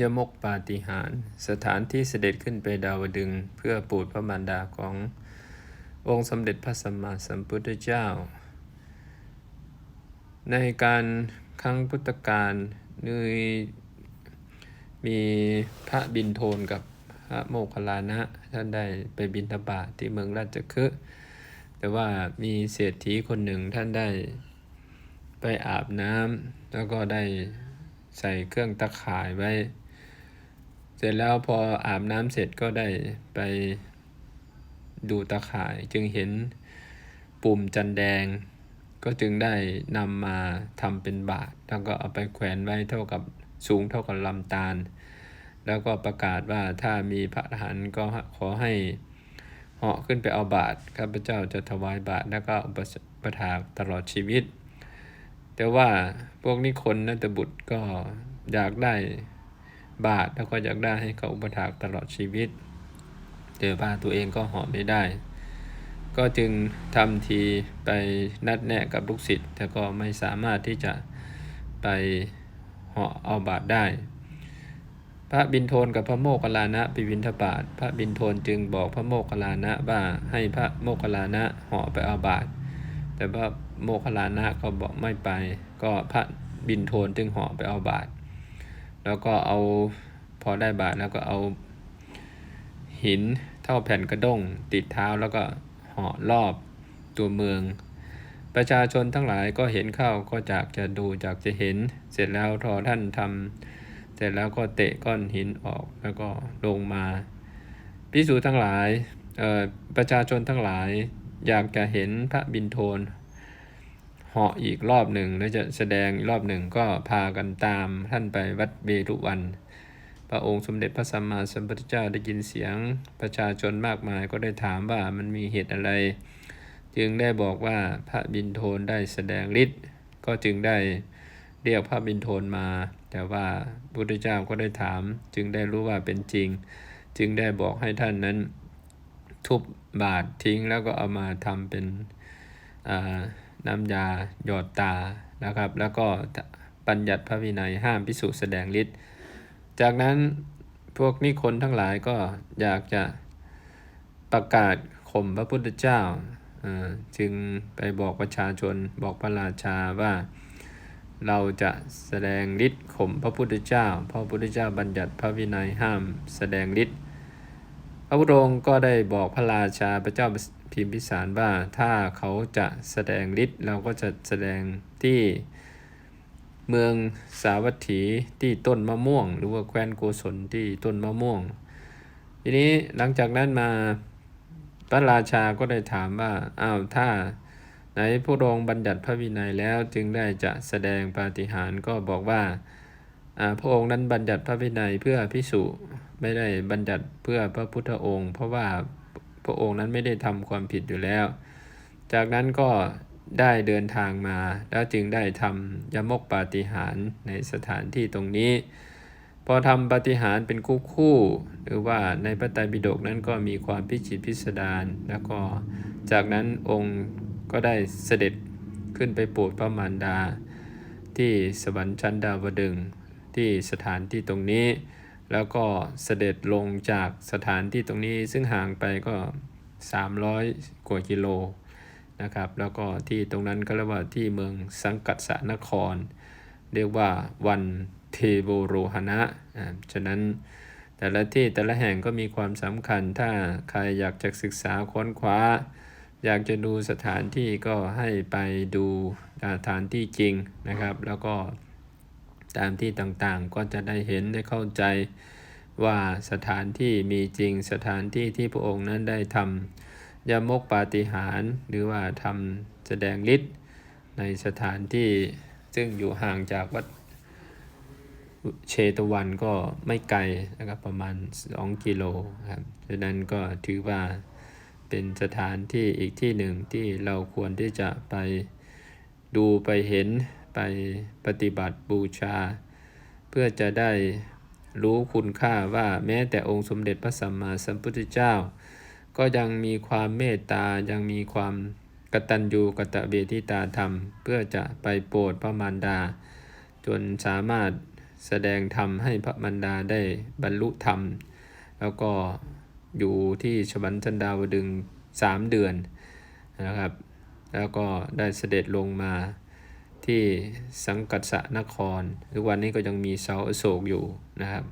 ยมกปาฏิหาร สถานที่เสด็จขึ้นไปดาวดึง เพื่อปรดพระมารดาขององค์สมเด็จพระสัมมาสัมพุทธเจ้า ในการครั้งพุทธกาลนี่มีพระบินโทนกับพระโมคคัลลานะ ท่านได้ไปบินทบาทที่เมืองราชคฤห์แต่ว่ามีเศรษฐีคนหนึ่งท่านได้ไปอาบน้ำแล้วก็ได้ใส่เครื่องตะข่ายไว้ เสร็จแล้วพออาบน้ำเสร็จก็ได้ไปดูตะข่ายจึงเห็นปุ่มจันแดง ก็จึงได้นำมาทำเป็นบาทแล้วก็เอาไปแขวนไว้เท่ากับสูงเท่ากับลำตาล แล้วก็ประกาศว่าถ้ามีพระทหารก็ขอให้เหาะขึ้นไปเอาบาทข้าพเจ้าจะถวายบาทแล้วก็อุปสประทานตลอดชีวิต แต่ว่าพวกนิคนนัตบุตรก็อยากได้ บาทแล้วก็อยากได้ให้เขาอุปถากตลอดชีวิตแต่ว่าตัวเองก็หาะไม่ได้ ก็จึงทำทีไปนัดแนะกับลูกศิษย์แต่ก็ไม่สามารถที่จะไปเหาะเอาบาทได้ พระบินโทนกับพระโมคคัลลานะไปบิณฑบาตพระบินโทนจึงบอกพระโมคคัลลานะว่าให้พระโมคคัลลานะเหาะไปเอาบาท แต่พระโมคคัลลานะก็บอกไม่ไป ก็พระบินโทนจึงเหาะไปเอาบาท แล้วก็เอาพอได้บาทแล้วก็เอา หินเท่าแผ่นกระด้ง ติดเท้าแล้วก็เหาะรอบตัวเมือง ประชาชนทั้งหลายก็เห็นเข้าก็จากจะดูจากจะเห็น เสร็จแล้วทอท่านทำเสร็จแล้วก็เตะก้อนหินออกแล้วก็ลงมาพิสูจทั้งหลายประชาชนทั้งหลายอยากจะเห็นพระบินโทน เหาะอีกรอบหนึ่งแล้วจะแสดงอีกรอบหนึ่งก็พากันตามท่านไปวัดเบรุวัน พระองค์สมเด็จพระสัมมาสัมพุทธเจ้าได้ยินเสียงประชาชนมากมายก็ได้ถามว่ามันมีเหตุอะไร จึงได้บอกว่าพระบินโทนได้แสดงฤทธิ์ก็จึงได้เรียกพระบินโทนมา แต่ว่าพระพุทธเจ้าก็ได้ถาม จึงได้รู้ว่าเป็นจริง จึงได้บอกให้ท่านนั้น ทุบบาททิ้งแล้วก็เอามาทำเป็นอ่า น้ำยาหยอดตานะครับ แล้วก็บัญญัติพระวินัยห้ามพิสูจน์แสดงฤทธิ์จากนั้นพวกนิคนทั้งหลายก็อยากจะประกาศข่มพระพุทธเจ้าจึงไปบอกประชาชนบอกพระราชาว่าเราจะแสดงฤทธิ์ข่มพระพุทธเจ้า พระพระพุทธเจ้าบัญญัติพระวินัยห้ามแสดงฤทธิ์ พระพุทธองค์ก็ได้บอกพระราชาพระเจ้า พิมพิสารว่าถ้าเขาจะแสดงฤทธิ์เราก็จะแสดงที่เมืองสาวัตถีที่ต้นมะม่วง หรือว่าแคว้นโกศลที่ต้นมะม่วง ทีนี้หลังจากนั้นมาพระราชาก็ได้ถามว่าอ้าวถ้าไหนพรองค์บัญญัติพระวินัยแล้วจึงได้จะแสดงปาฏิหาริย์ก็บอกว่าพระองค์นั้นบัญญัติพระวินัยเพื่อพิสูจไม่ได้บัญญัติเพื่อพระพุทธองค์ เพราะว่า พระองค์นั้นไม่ได้ทำความผิดอยู่แล้ว จากนั้นก็ได้เดินทางมา แล้วจึงได้ทำยมกปาฏิหาริย์ในสถานที่ตรงนี้ พอทำปาฏิหาริย์เป็นคู่คู่ๆหรือว่าในพระไตรปิฎกนั้นก็มีความพิจิตรพิสดารแล้วก็จากนั้นองค์ก็ได้เสด็จขึ้นไปโปรดพระมารดา ที่สวรรค์ชั้นดาวดึงที่สถานที่ตรงนี้ แล้วก็เสด็จลงจากสถานที่ตรงนี้ซึ่งห่างไปก็ 300 กว่ากิโลนะครับ แล้วก็ที่ตรงนั้นก็เรียกว่าที่เมืองสังกัดสนคร เรียกว่าวันเทโวโรหณะอ่าฉะนั้นแต่ละที่แต่ละแห่งก็มีความสำคัญ ถ้าใครอยากจะศึกษาค้นคว้า อยากจะดูสถานที่ก็ให้ไปดูสถานที่จริงนะครับ แล้วก็ ตามที่ต่างๆ ก็จะได้เห็นได้เข้าใจว่าสถานที่มีจริงสถานที่ที่พระองค์นั้นได้ทำยมกปาฏิหาริย์หรือว่าทำแสดงฤทธิ์ในสถานที่ซึ่งอยู่ห่างจากวัดเชตวันก็ไม่ไกลนะครับประมาณ 2 กิโลครับดังนั้นก็ถือว่าเป็นสถานที่อีกที่หนึ่งที่เราควรที่จะไปดูไปเห็น ไปปฏิบัติบูชา เพื่อจะได้รู้คุณค่าว่าแม้แต่องค์สมเด็จพระสัมมาสัมพุทธเจ้า ก็ยังมีความเมตตายังมีความกตัญญูกตเวทิตาธรรม เพื่อจะไปโปรดพระมารดา จนสามารถแสดงธรรมให้พระมารดาได้บรรลุธรรม แล้วก็อยู่ที่ชวันชันดาวดึงสามเดือนนะครับ แล้วก็ได้เสด็จลงมา ที่สังกัดสะนคร ทุกวันนี้ก็ยังมีเสาอโศกอยู่นะครับ